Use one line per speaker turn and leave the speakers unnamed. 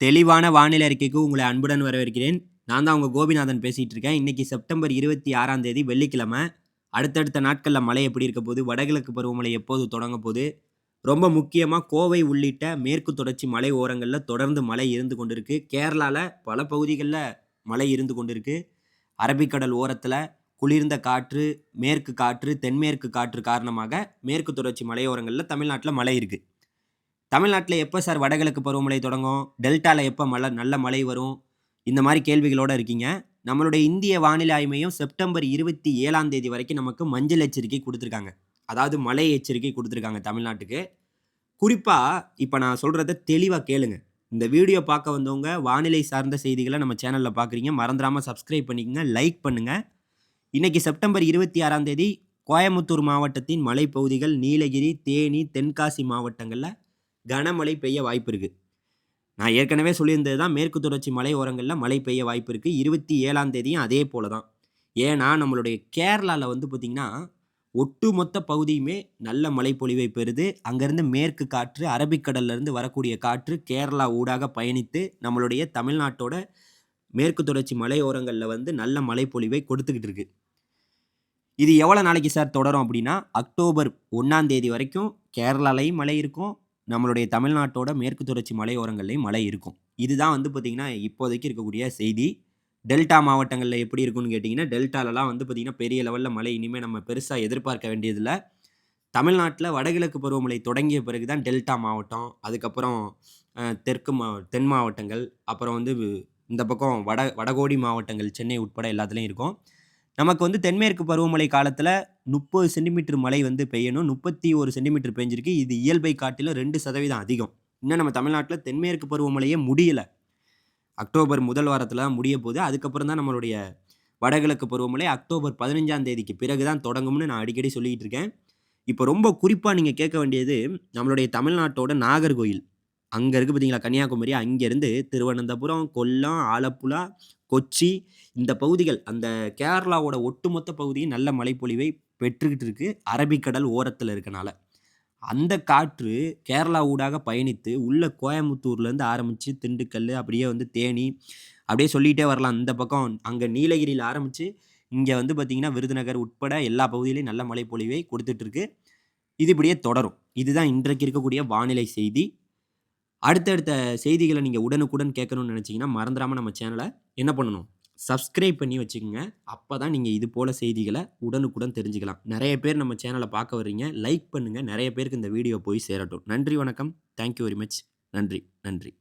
தெளிவான வானிலை அறிக்கைக்கு உங்களை அன்புடன் வரவேற்கிறேன். நான் தான் உங்கள் கோபிநாதன் பேசிகிட்டு இருக்கேன் இன்றைக்கி செப்டம்பர் இருபத்தி ஆறாம் தேதி வெள்ளிக்கிழமை. அடுத்தடுத்த நாட்களில் மழை எப்படி இருக்க போது வடகிழக்கு பருவமழை எப்போது தொடங்க போது ரொம்ப முக்கியமாக கோவை உள்ளிட்ட மேற்கு தொடர்ச்சி மலை ஓரங்களில் தொடர்ந்து மழை இருந்து கொண்டிருக்கு. கேரளாவில் பல பகுதிகளில் மழை இருந்து கொண்டிருக்கு. அரபிக்கடல் ஓரத்தில் குளிர்ந்த காற்று மேற்கு காற்று தென்மேற்கு காற்று காரணமாக மேற்கு தொடர்ச்சி மலையோரங்களில் தமிழ்நாட்டில் மழை இருக்குது தமிழ்நாட்டில் எப்போ சார் வடகிழக்கு பருவமழை தொடங்கும்? டெல்டாவில் எப்போ மழை நல்ல மழை வரும்? இந்த மாதிரி கேள்விகளோடு இருக்கீங்க. நம்மளுடைய இந்திய வானிலை ஆய்மையும் செப்டம்பர் இருபத்தி ஏழாம் தேதி வரைக்கும் நமக்கு மஞ்சள் எச்சரிக்கை கொடுத்துருக்காங்க. அதாவது மழை எச்சரிக்கை கொடுத்துருக்காங்க தமிழ்நாட்டுக்கு. குறிப்பாக இப்போ நான் சொல்கிறத தெளிவாக கேளுங்க. இந்த வீடியோ பார்க்க வந்தவங்க வானிலை சார்ந்த செய்திகளை நம்ம சேனலில் பார்க்குறீங்க மறந்துடாமல் சப்ஸ்கிரைப் பண்ணிக்கங்க லைக் பண்ணுங்கள் இன்றைக்கி செப்டம்பர் இருபத்தி ஆறாம் தேதி கோயமுத்தூர் மாவட்டத்தின் மலைப்பகுதிகள் நீலகிரி தேனி தென்காசி மாவட்டங்களில் கனமழை பெய்ய வாய்ப்பு இருக்குது நான் ஏற்கனவே சொல்லியிருந்தது தான் மேற்கு தொடர்ச்சி மலை ஓரங்களில் மழை பெய்ய வாய்ப்பு இருக்குது இருபத்தி ஏழாம் தேதியும் அதே போல தான். ஏன்னா நம்மளுடைய கேரளாவில் வந்து பார்த்திங்கன்னா ஒட்டுமொத்த பகுதியுமே நல்ல மழைப்பொழிவை பெறுது. அங்கேருந்து மேற்கு காற்று அரபிக்கடல்லேருந்து வரக்கூடிய காற்று கேரளா ஊடாக பயணித்து நம்மளுடைய தமிழ்நாட்டோட மேற்கு தொடர்ச்சி மலையோரங்களில் வந்து நல்ல மழைப்பொழிவை கொடுத்துக்கிட்டு இருக்கு. இது எவ்வளோ நாளைக்கு சார் தொடரும் அப்படின்னா அக்டோபர் ஒன்றாம் தேதி வரைக்கும் கேரளாலையும் மழை இருக்கும். நம்மளுடைய தமிழ்நாட்டோட மேற்கு தொடர்ச்சி மலையோரங்கள்லேயும் மழை இருக்கும். இதுதான் வந்து பார்த்திங்கன்னா இப்போதைக்கு இருக்கக்கூடிய செய்தி. டெல்டா மாவட்டங்களில் எப்படி இருக்கும்னு கேட்டிங்கன்னா டெல்டாலலாம் வந்து பார்த்திங்கன்னா பெரிய லெவலில் மழை இனிமேல் நம்ம பெருசாக எதிர்பார்க்க வேண்டியதில்லை. தமிழ்நாட்டில் வடகிழக்கு பருவமழை தொடங்கிய பிறகு தான் டெல்டா மாவட்டம் அதுக்கப்புறம் தெற்கு மா தென் மாவட்டங்கள் அப்புறம் வந்து இந்த பக்கம் வட வடகோடி மாவட்டங்கள் சென்னை உட்பட எல்லாத்துலேயும் இருக்கும். நமக்கு வந்து தென்மேற்கு பருவமழை காலத்தில் முப்பது சென்டிமீட்டர் மழை வந்து பெய்யணும். முப்பத்தி ஒரு சென்டிமீட்டர் பெஞ்சிருக்கு. இது இயல்பை காட்டிலும் ரெண்டு சதவீதம் அதிகம். இன்னும் நம்ம தமிழ்நாட்டில் தென்மேற்கு பருவமழையே முடியலை. அக்டோபர் முதல் வாரத்தில் தான் முடிய போகுது. அதுக்கப்புறம் தான் நம்மளுடைய வடகிழக்கு பருவமழை அக்டோபர் பதினஞ்சாம் தேதிக்கு பிறகு தான் தொடங்கும்னு நான் அடிக்கடி சொல்லிக்கிட்டு இருக்கேன். இப்போ ரொம்ப குறிப்பாக நீங்கள் கேட்க வேண்டியது நம்மளுடைய தமிழ்நாட்டோட நாகர்கோயில் அங்கே இருக்குது பார்த்தீங்களா கன்னியாகுமரி? அங்கேருந்து திருவனந்தபுரம் கொல்லம் ஆலப்புழா கொச்சி இந்த பகுதிகள் அந்த கேரளாவோட ஒட்டுமொத்த பகுதியும் நல்ல மழைப்பொழிவை பெற்றுக்கிட்டு இருக்கு. அரபிக்கடல் ஓரத்தில் இருக்கனால. அந்த காற்று கேரளா ஊடாக பயணித்து உள்ள கோயம்புத்தூர்லேருந்து ஆரம்பித்து திண்டுக்கல் அப்படியே வந்து தேனி அப்படியே சொல்லிகிட்டே வரலாம். இந்த பக்கம் அங்கே நீலகிரியில் ஆரம்பித்து இங்கே வந்து பார்த்திங்கன்னா விருதுநகர் உட்பட எல்லா பகுதியிலையும் நல்ல மழைப்பொழிவை கொடுத்துட்ருக்கு இது இப்படியே தொடரும். இதுதான் இன்றைக்கு இருக்கக்கூடிய வானிலை செய்தி. அடுத்தடுத்த செய்திகளை நீங்கள் உடனுக்குடன் கேட்கணும்னு நினச்சிங்கன்னா மறந்துடாமல் நம்ம சேனலை என்ன பண்ணணும்? சப்ஸ்கிரைப் பண்ணி வச்சுக்கோங்க. அப்போ தான் நீங்கள் இது போல் செய்திகளை உடனுக்குடன் தெரிஞ்சுக்கலாம். நிறைய பேர் நம்ம சேனலை பார்க்க வர்றீங்க. லைக் பண்ணுங்கள் நிறைய பேருக்கு இந்த வீடியோ போய் சேரட்டும். நன்றி வணக்கம். தேங்க்யூ வெரி மச் நன்றி நன்றி.